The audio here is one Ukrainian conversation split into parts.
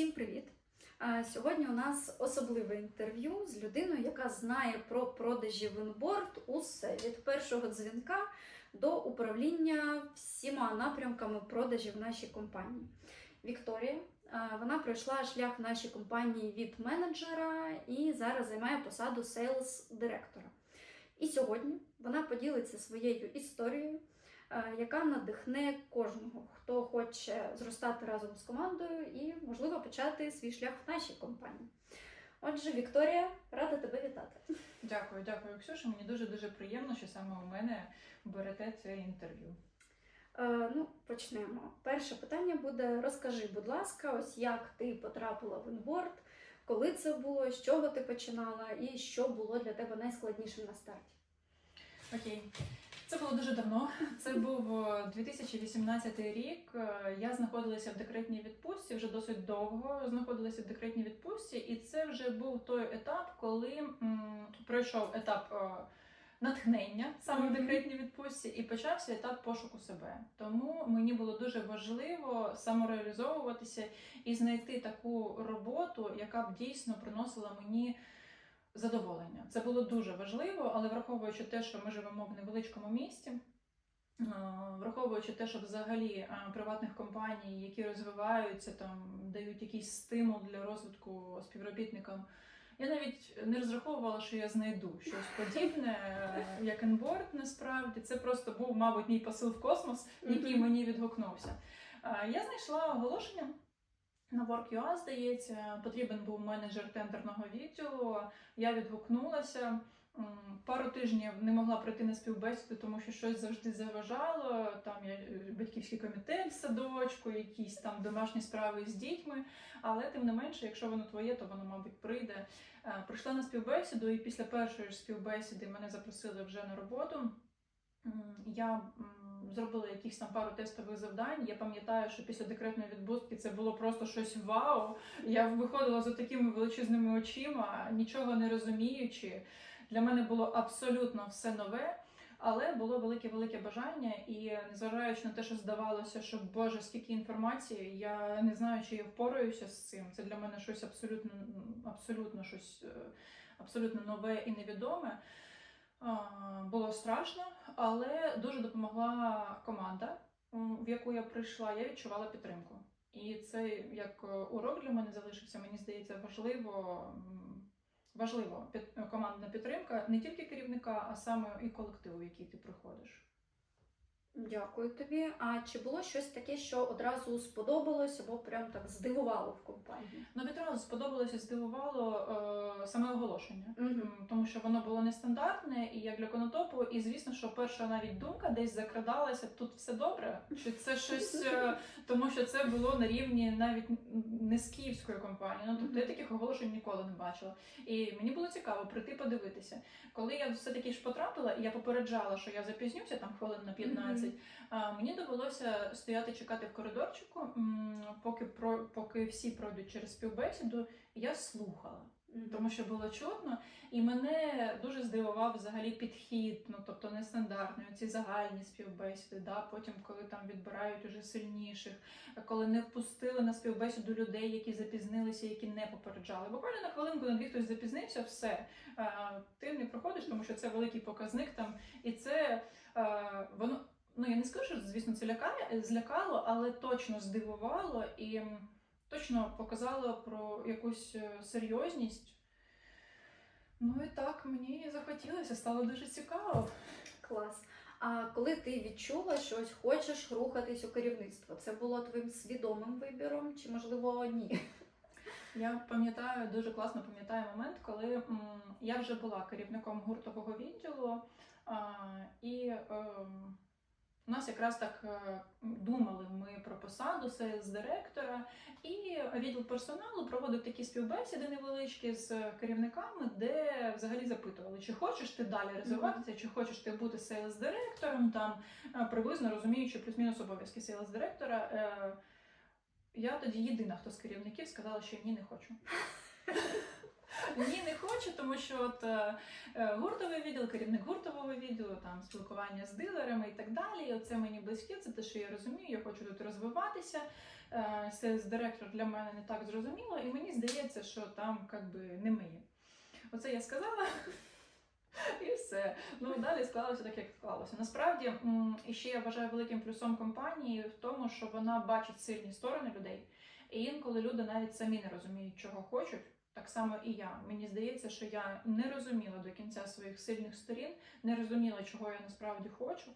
Всім привіт! Сьогодні у нас особливе інтерв'ю з людиною, яка знає про продажі в інборд усе від першого дзвінка до управління всіма напрямками продажів в нашій компанії. Вікторія. Вона пройшла шлях в нашій компанії від менеджера і зараз займає посаду сейлс директора. І сьогодні вона поділиться своєю історією, яка надихне кожного, хто хоче зростати разом з командою і, можливо, почати свій шлях в нашій компанії. Отже, Вікторія, рада тебе вітати. Дякую, дякую, Ксюша. Мені дуже дуже приємно, що саме у мене берете це інтерв'ю. Е, ну, почнемо. Перше питання буде: розкажи, будь ласка, ось як ти потрапила в інборд, коли це було, з чого ти починала, і що було для тебе найскладнішим на старті. Окей. Це було дуже давно. Це був е, 2018 рік. Е, Я знаходилася в декретній відпустці, вже досить довго знаходилася в декретній відпустці, і це вже був той етап, коли м, пройшов етап е, натхнення саме в декретній відпустці, і почався етап пошуку себе. Тому мені було дуже важливо самореалізовуватися і знайти таку роботу, яка б дійсно приносила мені задоволення. Це було дуже важливо, але враховуючи те, що ми живемо в невеличкому місті. е, Враховуючи те, що взагалі е, приватних компаній, які розвиваються, там дають якийсь стимул для розвитку співробітникам, я навіть не розраховувала, що я знайду щось подібне, як Enboard, насправді. Це просто був, мабуть, мій посил в космос, який мені відгукнувся. Е, Я знайшла оголошення на Work.ua, здається, потрібен був менеджер тендерного відділу. Я відгукнулася. Пару тижнів не могла прийти на співбесіду, тому що щось завжди заважало. Там я е, батьківський комітет в садочку, якісь там домашні справи з дітьми. Але тим не менше, якщо воно твоє, то воно, мабуть, прийде. Е, Прийшла на співбесіду, і після першої ж співбесіди мене запросили вже на роботу. Я зробила якихось там пару тестових завдань. Я пам'ятаю, що після декретної відпустки це було просто щось вау. Я виходила за такими величезними очима, нічого не розуміючи. Для мене було абсолютно все нове. Але було велике велике бажання, і незважаючи на те, що здавалося, що Боже, скільки інформації, я не знаю, чи я впораюся з цим. Це для мене щось абсолютно абсолютно щось е, абсолютно нове і невідоме. Було страшно, але дуже допомогла команда, в яку я прийшла. Я відчувала підтримку. І це як е, урок для мене залишився. Мені здається, важливо. Важливо під, командна підтримка не тільки керівника, а саме і колективу, в який ти приходиш. Дякую тобі. А чи було щось таке, що одразу сподобалось або прям так здивувало в компанії? Ну, відразу сподобалося, здивувало е, саме оголошення. М, тому що воно було нестандартне і як для конотопу, і звісно, що перша навіть думка десь закрадалася, тут все добре, чи це щось, е, тому що це було на рівні навіть не з київської компанії. Ну тобто я таких оголошень ніколи не бачила. І мені було цікаво прийти подивитися. Коли я все-таки ж потрапила, і я попереджала, що я запізнюся там хвилин на 15, Мені довелося стояти чекати в коридорчику, поки про поки всі пройдуть через співбесіду. Я слухала, тому що було чутно, і мене дуже здивував взагалі підхід, ну тобто нестандартний, ці загальні співбесіди. Да? Потім, коли там відбирають уже сильніших, коли не впустили на співбесіду людей, які запізнилися, які не попереджали. Буквально на хвилинку на дві хтось запізнився, все ти не проходиш, тому що це великий показник там, і це воно. Ну, я не скажу, що, звісно, це лякає, злякало, але точно здивувало і точно показало про якусь е, серйозність. Ну і так, мені захотілося, стало дуже цікаво. Клас. А коли ти відчула, що ось хочеш рухатись у керівництво, це було твоїм свідомим вибіром, чи можливо ні? Я пам'ятаю, дуже класно пам'ятаю момент, коли м, я вже була керівником гуртового відділу, а, і ем, у нас якраз так е, думали ми про посаду сейлс-директора, і відділ персоналу проводив такі співбесіди невеличкі з керівниками, де взагалі запитували, чи хочеш ти далі розвиватися, чи хочеш ти бути сейлс-директором, там е, приблизно розуміючи плюс-мінус обов'язки сейлс-директора. Е, Я тоді єдина, хто з керівників сказала, що ні, не хочу. Тому що от е, е, гуртовий відділ, керівник гуртового відділу, там спілкування з дилерами і так далі. І оце мені близьке, це те, що я розумію. Я хочу тут розвиватися. Е, Сейлс директор для мене не так зрозуміло, і мені здається, що там як би не моє. Оце я сказала. І все. Ну далі склалося так, як склалося. Насправді, і ще я вважаю великим плюсом компанії в тому, що вона бачить сильні сторони людей. І інколи люди навіть самі не розуміють, чого хочуть. Так само і я. Мені здається, що я не розуміла до кінця своїх сильних сторін, не розуміла, чого я насправді хочу.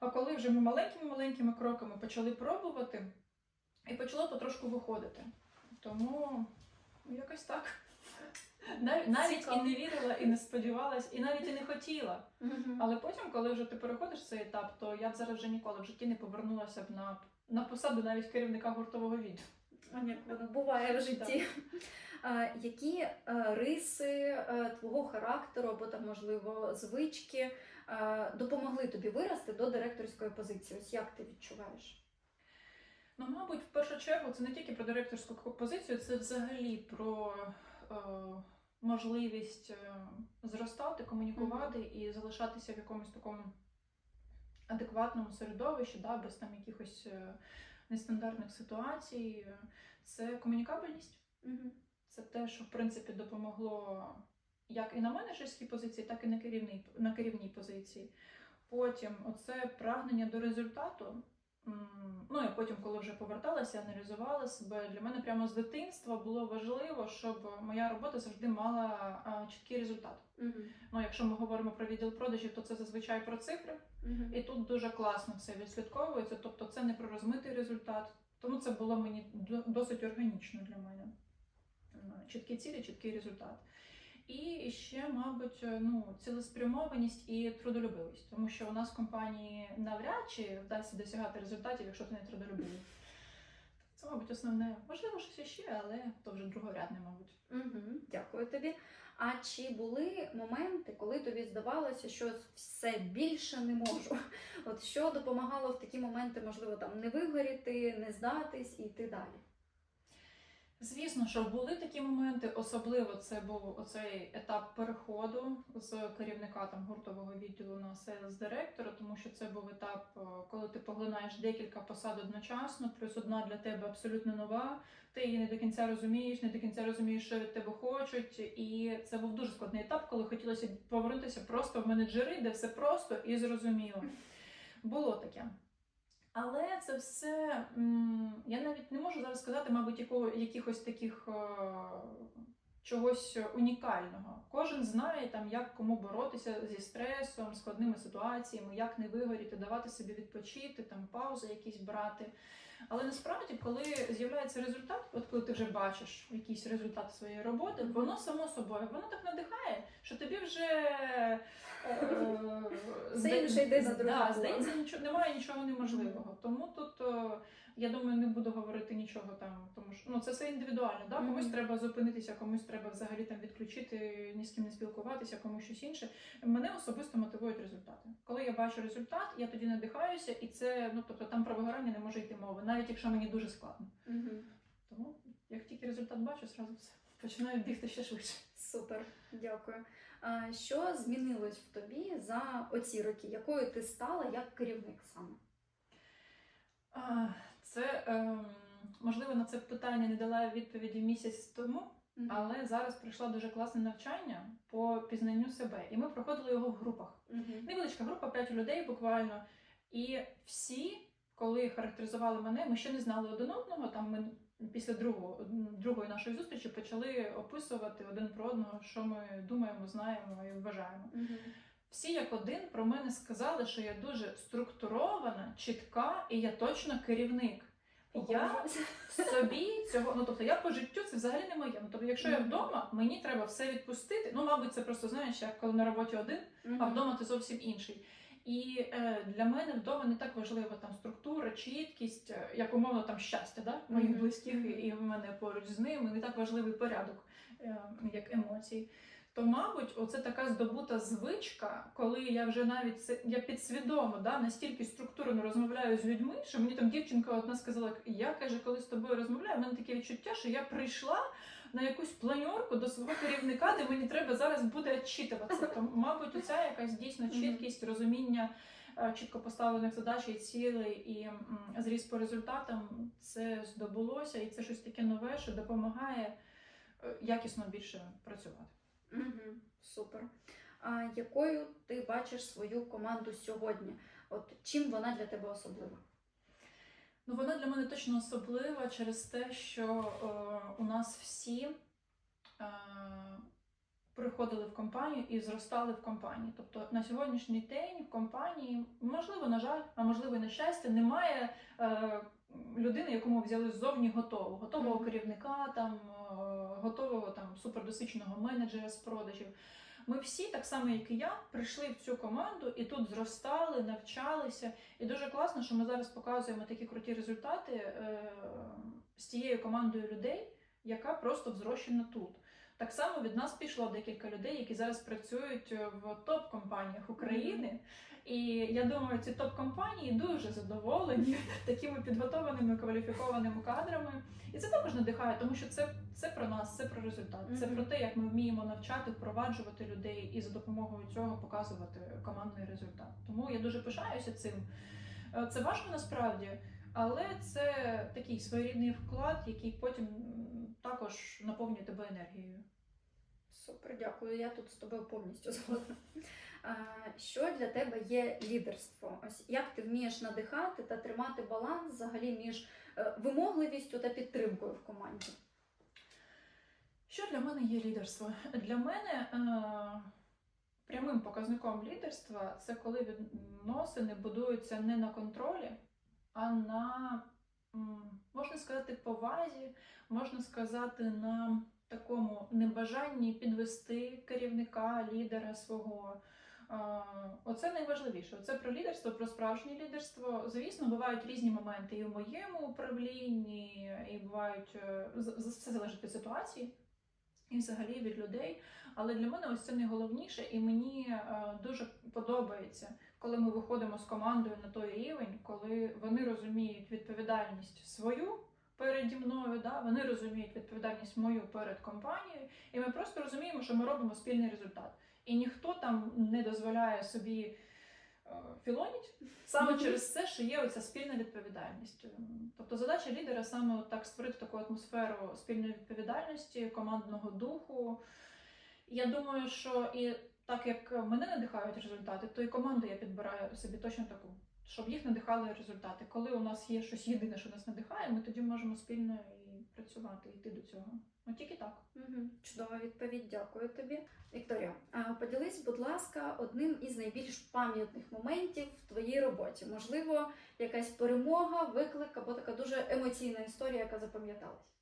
А коли вже ми маленькими-маленькими кроками почали пробувати, і почало потрошку виходити. Тому якось так. Нав- Навіть Цікаво. і не вірила, і не сподівалась, і навіть і не хотіла. Але потім, коли вже ти переходиш цей етап, то я б зараз вже ніколи в житті не повернулася б на, на посаду навіть керівника гуртового відділу. А як воно буває в житті. Які е, риси е, твого характеру або там, можливо, звички е, допомогли тобі вирости до директорської позиції? Ось як ти відчуваєш? Ну, мабуть, в першу чергу це не тільки про директорську позицію, це взагалі про е, можливість зростати, комунікувати і залишатися в якомусь такому адекватному середовищі, да, без там якихось нестандартних ситуацій. Це комунікабельність. Угу. Це те, що в принципі допомогло як і на менеджерській позиції, так і на керівній, на керівній позиції. Потім оце прагнення до результату. Ну і потім, коли вже поверталася, аналізувала себе. Для мене прямо з дитинства було важливо, щоб моя робота завжди мала а, чіткий результат. Мгм. Ну, якщо ми говоримо про відділ продажів, то це зазвичай про цифри. Мгм. І тут дуже класно це відслідковується. Тобто, це не про розмитий результат. Тому це було мені досить органічно для мене. Чіткі цілі, чіткий результат. І ще, мабуть, ну, цілеспрямованість і трудолюбивість, тому що у нас в компанії навряд чи вдасться досягати результатів, якщо ти не трудолюбивий. Це, мабуть, основне. Можливо, щось ще, але то вже другорядне, мабуть. Мгм. Дякую тобі. А чи були моменти, коли тобі здавалося, що все більше не можу? От що допомагало в такі моменти, можливо, там не вигоріти, не здатись і йти далі? Звісно, що були такі моменти, особливо це був оцей етап переходу з керівника там гуртового відділу на сейлс директора, тому що це був етап, е, коли ти поглинаєш декілька посад одночасно, плюс одна для тебе абсолютно нова. Ти її не до кінця розумієш, не до кінця розумієш, що від тебе хочуть. І це був дуже складний етап, коли хотілося повернутися просто в менеджери, де все просто і зрозуміло. Було таке. Але це все я навіть не можу зараз сказати, мабуть, якого, якихось таких е, чогось унікального. Кожен знає, там, як кому боротися зі стресом, складними ситуаціями, як не вигоріти, давати собі відпочити, там паузи якісь брати. Але насправді, коли з'являється результат, от коли ти вже бачиш якийсь результат своєї роботи, воно само собою, воно так надихає, що тобі вже е, Все зда- інше йде да, здається, нічого немає нічого неможливого. Тому тут е, я думаю, не буду говорити нічого там, тому що ну це все індивідуально. Да? Комусь Мгм. треба зупинитися, комусь треба взагалі там відключити, ні з ким не спілкуватися, комусь щось інше. Мене особисто мотивують результати. Коли я бачу результат, я тоді надихаюся, і це ну тобто там про вигорання не може йти мови, навіть якщо мені дуже складно. Мгм. Тому як тільки результат бачу, зразу все починаю бігти ще швидше. Супер, дякую. А, що змінилось в тобі за оці роки? Якою ти стала як керівник саме? А, Це ем, можливо на це питання не дала відповіді місяць тому. Мгм. Але зараз прийшло дуже класне навчання по пізнанню себе, і ми проходили його в групах. Мгм. Невеличка група, 5 людей буквально. І всі, коли характеризували мене, ми ще не знали один одного. Там ми після другого, другої нашої зустрічі почали описувати один про одного, що ми думаємо, знаємо і вважаємо. Мгм. Всі як один про мене сказали, що я дуже структурована, чітка і я точно керівник. Я собі цього, ну тобто я по життю це взагалі не моє. Ну тобто, якщо я вдома, мені треба все відпустити. Ну, мабуть, це просто знаєш, як коли на роботі один, а вдома ти зовсім інший. І е, для мене вдома не так важлива там структура, чіткість, е, як умовно там щастя, да? моїх близьких і, і в мене поруч з ними, не так важливий порядок, е, як емоції. То, мабуть, оце така здобута звичка, коли я вже навіть це я підсвідомо да, настільки структурно розмовляю з людьми, що мені там дівчинка одна сказала, я каже, коли з тобою розмовляю, в мене таке відчуття, що я прийшла на якусь планьорку до свого керівника, де мені треба зараз буде відчитуватися. То, мабуть, оця якась дійсно чіткість, розуміння е, чітко поставлених задач і цілей, і м, зріст по результатам це здобулося, і це щось таке нове, що допомагає е, якісно більше працювати. Угу, супер. А якою ти бачиш свою команду сьогодні? От чим вона для тебе особлива? Ну, вона для мене точно особлива через те, що е, у нас всі е, приходили в компанію і зростали в компанії. Тобто на сьогоднішній день в компанії, можливо, на жаль, а можливо, і на щастя, немає е, людини, яку ми взяли ззовні готового, готового керівника, там, готового там, супердосвідченого менеджера з продажів. Ми всі, так само як і я, прийшли в цю команду і тут зростали, навчалися. І дуже класно, що ми зараз показуємо такі круті результати е, з тією командою людей, яка просто взрощена тут. Так само від нас пішло декілька людей, які зараз працюють в топ-компаніях України. І я думаю, ці топ-компанії дуже задоволені такими підготованими кваліфікованими кадрами. І це також надихає, тому що це, це про нас, це про результат, це про те, як ми вміємо навчати, впроваджувати людей і за допомогою цього показувати командний результат. Тому я дуже пишаюся цим. Е, Це важко насправді, але це такий своєрідний вклад, який потім також наповнює тебе енергією. Супер, дякую. Я тут з тобою повністю згодна. Що для тебе є лідерство? Ось як ти вмієш надихати та тримати баланс взагалі між е, вимогливістю та підтримкою в команді? Що для мене є лідерство? Для мене е, прямим показником лідерства це коли відносини будуються не на контролі, а на, можна сказати, повазі, можна сказати, на такому небажанні підвести керівника, лідера свого. Оце найважливіше. Це про лідерство, про справжнє лідерство. Звісно, бувають різні моменти і в моєму управлінні, і бувають е, все залежить від ситуації і взагалі від людей. Але для мене ось це найголовніше, і мені е, дуже подобається, коли ми виходимо з командою на той рівень, коли вони розуміють відповідальність свою. Переді мною, да, вони розуміють відповідальність мою перед компанією, і ми просто розуміємо, що ми робимо спільний результат. І ніхто там не дозволяє собі е, філоніть саме через це, що є оця спільна відповідальність. Тобто задача лідера саме так створити таку атмосферу спільної відповідальності, командного духу. Я думаю, що і так як мене надихають результати, то і команду я підбираю собі точно таку, щоб їх надихали результати. Коли у нас є щось єдине, що нас надихає, ми тоді можемо спільно і працювати, йти до цього. Ну тільки так. Угу. Чудова відповідь, дякую тобі. Вікторія, поділись, будь ласка, одним із найбільш пам'ятних моментів в твоїй роботі. Можливо, якась перемога, виклик або така дуже емоційна історія, яка запам'яталась.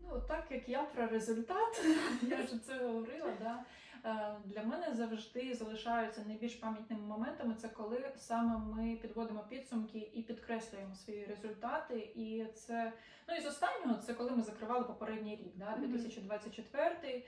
Ну, так як я про результат, я вже це говорила, да. е, для мене завжди залишаються найбільш пам'ятними моментами. Це коли саме ми підводимо підсумки і підкреслюємо свої результати. І це ну і з останнього це коли ми закривали попередній рік, да, Мгм. 2024.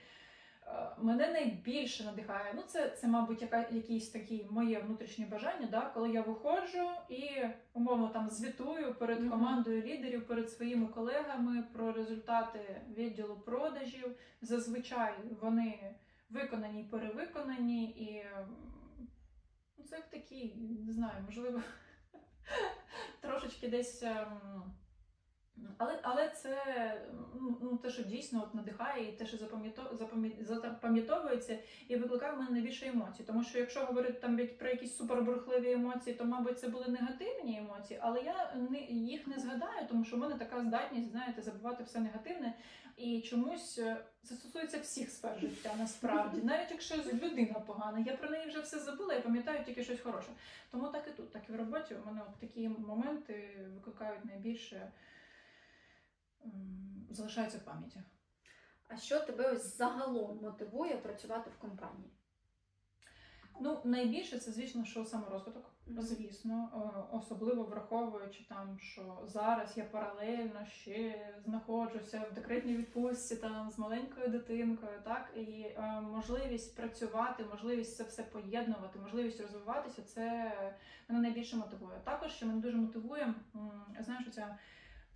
Е, Мене найбільше надихає. Ну, це, це мабуть, яка, якісь такі моє внутрішнє бажання, да, коли я виходжу і умовно там звітую перед командою лідерів, перед своїми колегами про результати відділу продажів. Зазвичай вони виконані, перевиконані, і ну, це такі, не знаю, можливо, трошечки десь. Ем, але, але це ну, ну, те, що дійсно от надихає, і те, що запам'ято- запам'ятовується, і викликає в мене найбільше емоцій. Тому що якщо говорити там про якісь супербурхливі емоції, то, мабуть, це були негативні емоції, але я не, їх не згадаю, тому що в мене така здатність, знаєте, забувати все негативне. І чомусь е, це стосується всіх сфер життя, насправді. Навіть якщо людина погана, я про неї вже все забула, я пам'ятаю тільки щось хороше. Тому так і тут, так і в роботі. У мене от такі моменти викликають найбільше м, залишаються в пам'яті. А що тебе ось загалом мотивує працювати в компанії? Ну, найбільше це, звісно, що саморозвиток. Мгм. Звісно, е, особливо враховуючи там, що зараз я паралельно ще знаходжуся в декретній відпустці там з маленькою дитинкою, так і е, можливість працювати, можливість це все поєднувати, можливість розвиватися, це мене найбільше мотивує. Також що мене дуже мотивує, знаєш, ця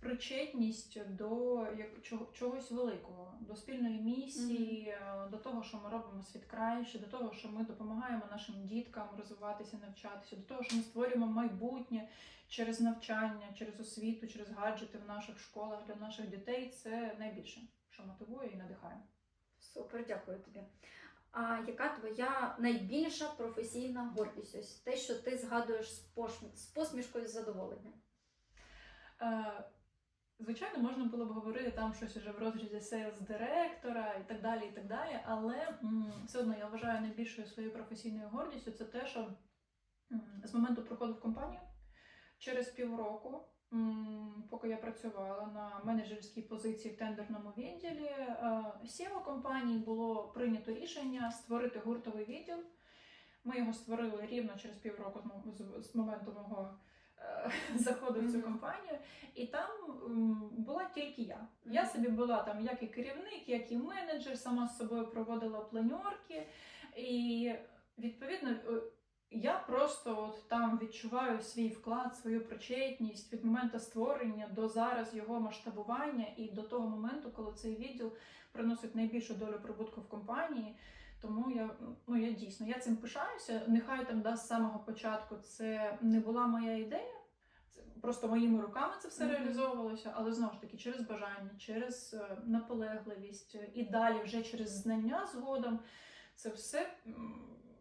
причетність до чого- чогось великого, до спільної місії, е, до того, що ми робимо світ краще, до того, що ми допомагаємо нашим діткам розвиватися, навчатися, до того, що ми створюємо майбутнє через навчання, через освіту, через гаджети в наших школах для наших дітей. Це найбільше, що мотивує і надихає. Супер, дякую тобі. А яка твоя найбільша професійна гордість? Ось те, що ти згадуєш з, з посмішкою з задоволенням? Е, Звичайно, можна було б говорити там щось уже в розрізі сейлс директора і так далі, і так далі. Але все одно я вважаю найбільшою своєю професійною гордістю це те, що з моменту приходу в компанію через півроку, поки я працювала на менеджерській позиції в тендерному відділі, е, SEO компанії було прийнято рішення створити гуртовий відділ. Ми його створили рівно через півроку з- з моменту мого заходу в цю компанію. І там була тільки я. Я собі була там як і керівник, як і менеджер, сама з собою проводила планьорки. І відповідно е, я просто от там відчуваю свій вклад, свою причетність від моменту створення до зараз його масштабування і до того моменту, коли цей відділ приносить найбільшу долю прибутку в компанії. Тому я ну я дійсно я цим пишаюся. Нехай там да, з самого початку це не була моя ідея. Це просто моїми руками це все Мгм. реалізовувалося, але знову ж таки через бажання, через е, наполегливість е, і далі вже через знання згодом. Це все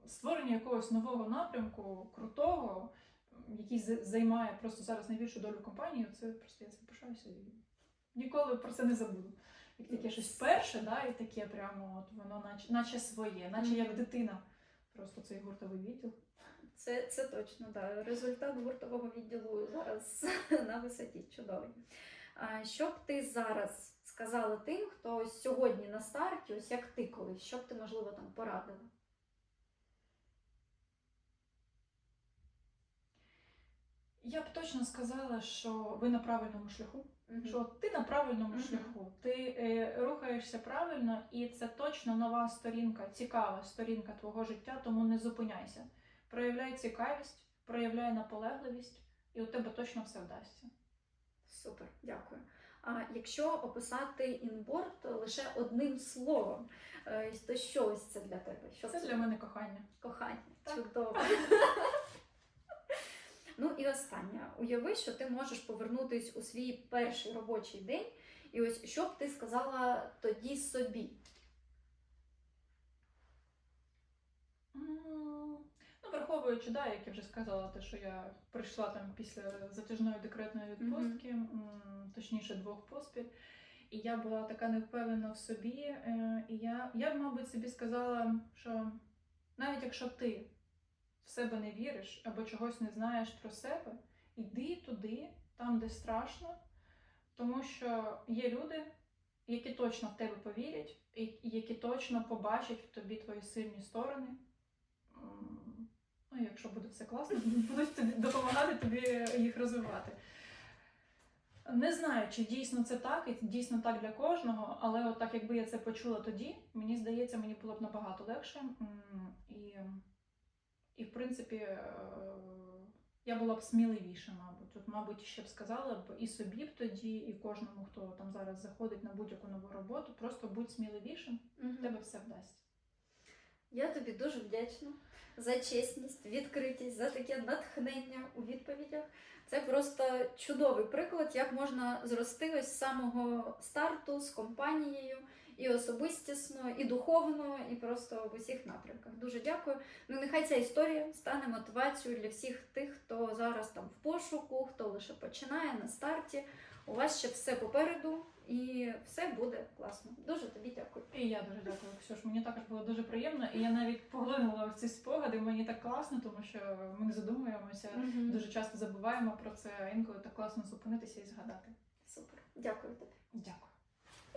створення якогось нового напрямку, крутого, який займає просто зараз найбільшу долю компанії. Це просто я цим пишаюся і ніколи про це не забуду. Таке щось перше, да, і таке прямо от воно наче, наче своє, наче як дитина. Просто цей гуртовий відділ. Це, це точно, да. Результат гуртового відділу зараз на висоті. Чудовий. Що б ти зараз сказала тим, хто сьогодні на старті, ось як ти колись, що б ти, можливо, там порадила? Я б точно сказала, що ви на правильному шляху. Мгм. Що ти на правильному Мгм. шляху, ти е, рухаєшся правильно, і це точно нова сторінка, цікава сторінка твого життя, тому не зупиняйся. Проявляй цікавість, проявляй наполегливість, і у тебе точно все вдасться. Супер, дякую. А якщо описати інборд лише одним словом, е, то що ось це для тебе? Що Це для мене кохання. Кохання, Так. чудово. ну і останнє. Уяви, що ти можеш повернутись у свій перший робочий день, і ось що б ти сказала тоді собі? Ну, враховуючи, да, як я вже сказала, те, що я прийшла там після затяжної декретної відпустки, м, точніше двох поспіль, і я була така невпевнена в собі. е, І я, я б, мабуть, собі сказала, що навіть якщо ти в себе не віриш або чогось не знаєш про себе, йди туди, там, де страшно, тому що є люди, які точно в тебе повірять, і які точно побачать в тобі твої сильні сторони. Ну, якщо буде все класно, будуть тобі допомагати тобі їх розвивати. Не знаю, чи дійсно це так, і дійсно так для кожного, але от так, якби я це почула тоді, мені здається, мені було б набагато легше. І, і в принципі, е, я була б сміливіша, мабуть. От, мабуть, ще б сказала б і собі б тоді, і кожному, хто там зараз заходить на будь-яку нову роботу, просто будь сміливішим, в тебе все вдасться. Я тобі дуже вдячна за чесність, відкритість, за таке натхнення у відповідях. Це просто чудовий приклад, як можна зрости ось з самого старту з компанією і особистісно, і духовно, і просто в усіх напрямках. Дуже дякую. Ну, нехай ця історія стане мотивацією для всіх тих, хто зараз там в пошуку, хто лише починає на старті. У вас ще все попереду, і все буде класно. Дуже тобі дякую. І я дуже дякую, Ксюш. Мені також було дуже приємно, і я навіть поглинула в ці спогади. Мені так класно, тому що ми задумуємося. Дуже часто забуваємо про це, а інколи так класно зупинитися і згадати. Супер. Дякую тобі. Дякую.